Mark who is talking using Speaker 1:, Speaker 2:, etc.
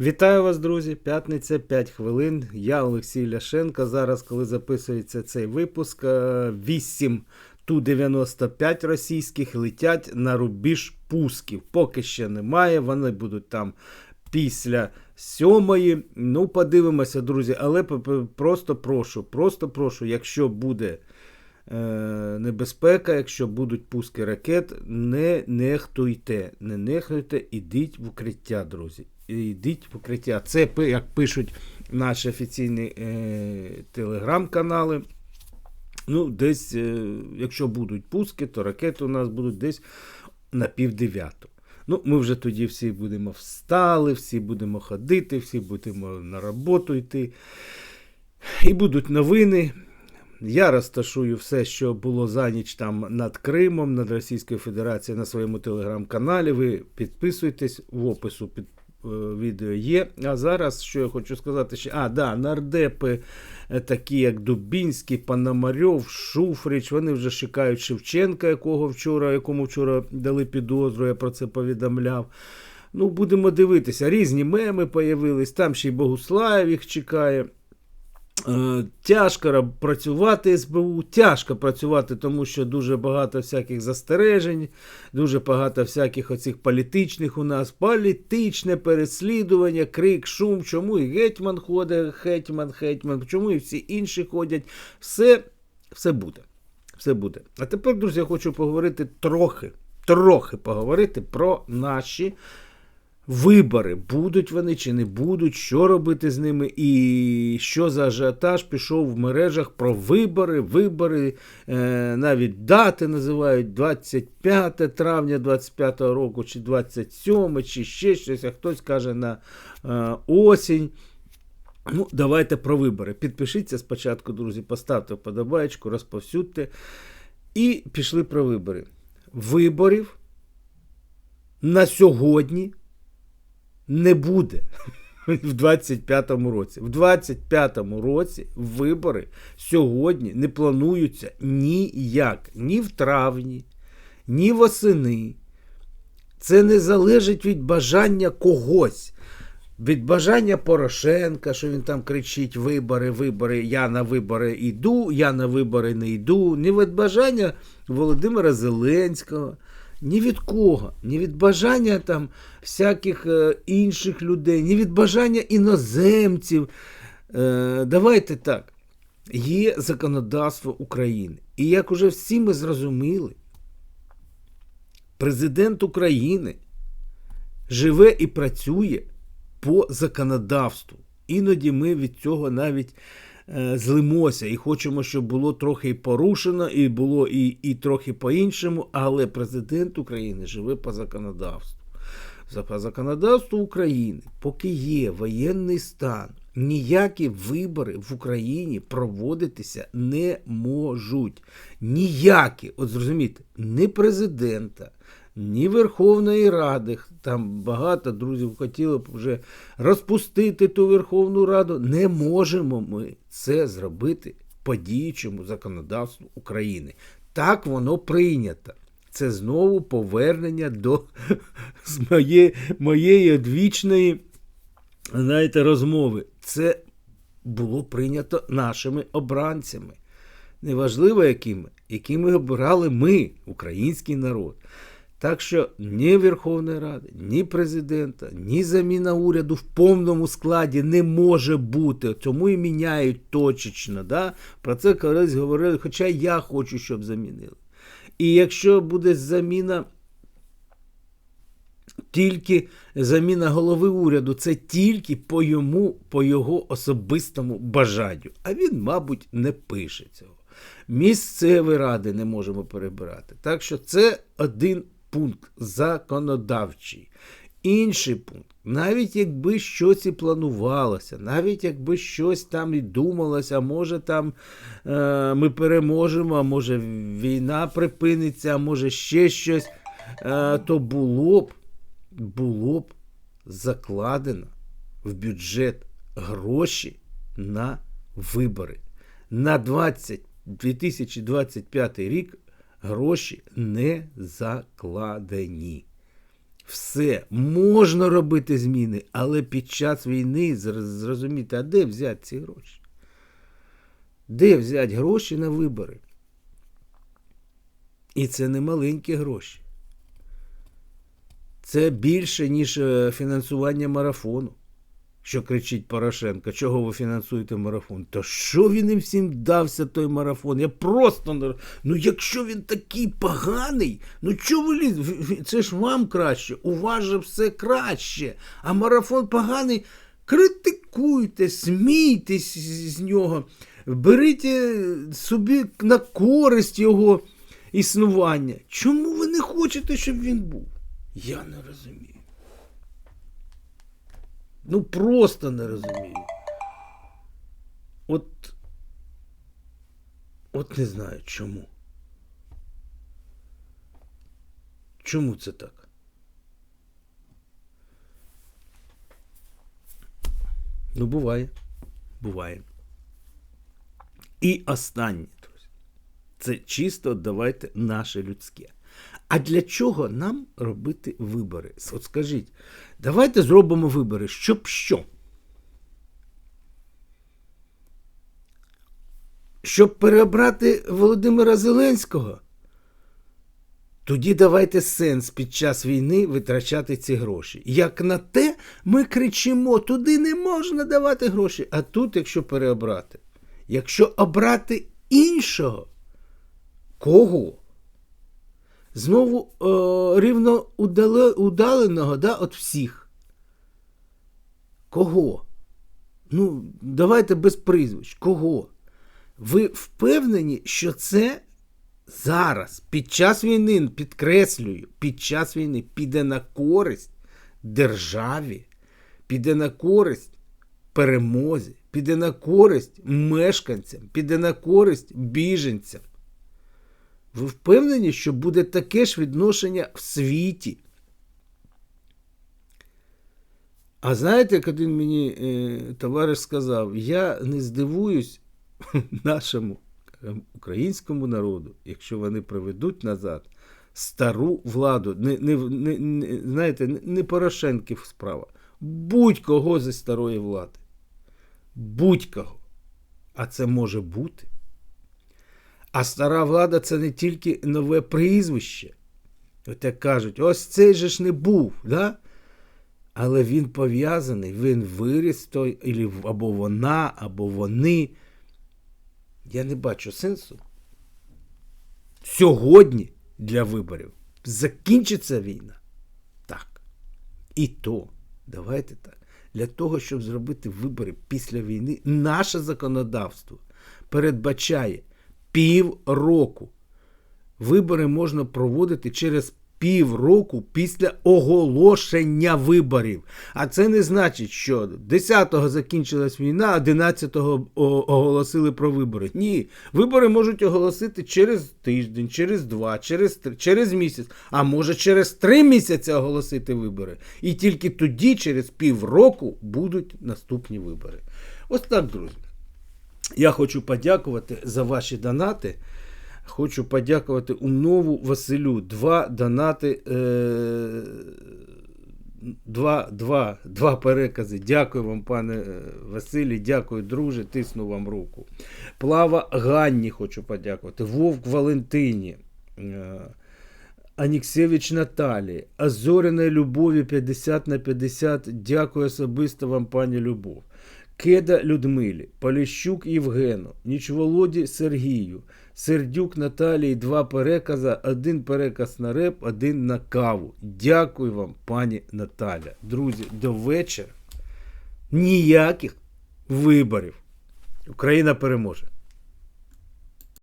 Speaker 1: Вітаю вас, друзі! П'ятниця 5 хвилин. Я Олексій Ляшенко. Зараз, коли записується цей випуск, е, 8 Ту-95 російських летять на рубіж пусків. Поки ще немає. Вони будуть там після сьомої. Ну, подивимося, друзі. Але просто прошу, просто прошу, якщо буде. е, Небезпека, якщо будуть пуски ракет, не нехтуйте. Не нехтуйте, ідіть в укриття, друзі. Ідіть в укриття. Це як пишуть наші офіційні е, телеграм-канали. Ну, десь, е, якщо будуть пуски, то ракети у нас будуть десь на півдев'яту. Ну, ми вже тоді всі будемо встали, всі будемо ходити, всі будемо на роботу йти. І будуть новини. Я розташую все, що було за ніч там над Кримом, над Російською Федерацією на своєму телеграм-каналі. Ви підписуйтесь в опису під відео є. А зараз, що я хочу сказати ще. А, да, нардепи, е, такі як Дубінський, Пономарьов, Шуфрич, вони вже чекають Шевченка, якого вчора, якому вчора дали підозру, я про це повідомляв. Ну, будемо дивитися. Різні меми появились, там ще й Богуслаєв їх чекає. Е, Тяжко працювати СБУ, тяжко працювати, тому що дуже багато всяких застережень, дуже багато всяких оцих політичних у нас, політичне переслідування, крик, шум, чому і гетьман ходить, гетьман, гетьман, чому і всі інші ходять. Все, все буде. Все буде. А тепер, друзі, я хочу поговорити трохи, трохи поговорити про наші вибори. Будуть вони чи не будуть, що робити з ними, і що за ажіотаж пішов в мережах про вибори, вибори, е, навіть дати називають 25 травня 25 року, чи 27, чи ще щось, а хтось каже на е, осінь. Ну, давайте про вибори. Підпишіться спочатку, друзі, поставте вподобаєчку, розповсюдьте. І пішли про вибори. Виборів на сьогодні не буде в 25-му році. В 25-му році вибори сьогодні не плануються ніяк, ні в травні, ні восени. Це не залежить від бажання когось. Від бажання Порошенка, що він там кричить: вибори, вибори, я на вибори йду, я на вибори не йду. Ні від бажання Володимира Зеленського, ні від кого, ні від бажання там всяких е, інших людей, ні від бажання іноземців. Е, давайте так. Є законодавство України. І як уже всі ми зрозуміли, президент України живе і працює по законодавству. Іноді ми від цього навіть злимося і хочемо, щоб було трохи порушено, і було і, і трохи по-іншому, але президент України живе по законодавству. За законодавству України, поки є воєнний стан, ніякі вибори в Україні проводитися не можуть. Ніякі, от зрозумійте, ні президента, ні Верховної Ради. Там багато друзів хотіли б вже розпустити ту Верховну Раду. Не можемо ми це зробити по діючому законодавству України. Так воно прийнято. Це знову повернення до з моєї, моєї одвічної знаєте, розмови. Це було прийнято нашими обранцями. Неважливо, якими, якими обирали ми, український народ. Так що ні Верховної Ради, ні президента, ні заміна уряду в повному складі не може бути. Тому і міняють точечно. Да? Про це колись говорили, хоча я хочу, щоб замінили. І якщо буде заміна тільки заміна голови уряду, це тільки по йому, по його особистому бажанню. А він, мабуть, не пише цього. Місцеві ради не можемо перебирати. Так що це один пункт законодавчий. Інший пункт, навіть якби щось і планувалося, навіть якби щось там і думалося, може там е, ми переможемо, а може війна припиниться, а може ще щось, е, то було б, було б закладено в бюджет гроші на вибори. На 20, 2025 рік гроші не закладені. Все, можна робити зміни, але під час війни зрозуміти, а де взяти ці гроші? Де взяти гроші на вибори? І це не маленькі гроші. Це більше, ніж е, фінансування марафону. Що кричить Порошенко, чого ви фінансуєте марафон? Та що він їм всім дався той марафон? Я просто не Ну якщо він такий поганий, ну чого ви ліз? Це ж вам краще, у вас же все краще. А марафон поганий. Критикуйте, смійтесь з з нього, беріть е, собі на користь його існування. Чому ви не хочете, щоб він був? Я не розумію. Ну просто не розумію. От. От не знаю чому. Чому це так? Ну, буває. Буває. І останнє, друзі. Це чисто давайте наше людське. А для чого нам робити вибори? От скажіть, давайте зробимо вибори, щоб що? Щоб переобрати Володимира Зеленського? Тоді давайте сенс під час війни витрачати ці гроші. Як на те, ми кричимо: туди не можна давати гроші. А тут, якщо переобрати, якщо обрати іншого, кого? Знову е, рівно удале, удаленого да, от всіх. Кого? Ну, давайте без прізвищ. Кого? Ви впевнені, що це зараз, під час війни, підкреслюю, під час війни піде на користь державі, піде на користь перемозі, піде на користь мешканцям, піде на користь біженцям. Ви впевнені, що буде таке ж відношення в світі? А знаєте, як один мені е, товариш сказав, я не здивуюсь нашому е, українському народу, якщо вони приведуть назад стару владу, не, не, не, не, знаєте, не, не Порошенків справа, будь-кого зі старої влади. Будь-кого. А це може бути. А стара влада це не тільки нове прізвище. От як кажуть, ось цей же ж не був, да? але він пов'язаний, він виріс той, або вона, або вони. Я не бачу сенсу. Сьогодні для виборів закінчиться війна. Так. І то, давайте так. Для того, щоб зробити вибори після війни, наше законодавство передбачає півроку. Вибори можна проводити через півроку після оголошення виборів. А це не значить, що 10-го закінчилась війна, а 11-го оголосили про вибори. Ні, вибори можуть оголосити через тиждень, через два, через три, через місяць, а може через три місяці оголосити вибори. І тільки тоді, через півроку, будуть наступні вибори. Ось так, друзі. Я хочу подякувати за ваші донати. Хочу подякувати умнову Василю. Два донати. Е- Два, два, два перекази. Дякую вам, пане е, Василій. Дякую, друже. Тисну вам руку. Плава Ганні хочу подякувати. Вовк Валентині. Е, Аніксевич Наталії. Азоряної Любові 50 на 50. Дякую особисто вам, пані Любов. Кеда Людмилі, Поліщук Євгену, Нічволоді Сергію, Сердюк Наталії два перекази, один переказ на реп, один на каву. Дякую вам, пані Наталя. Друзі, до вечора ніяких виборів. Україна переможе.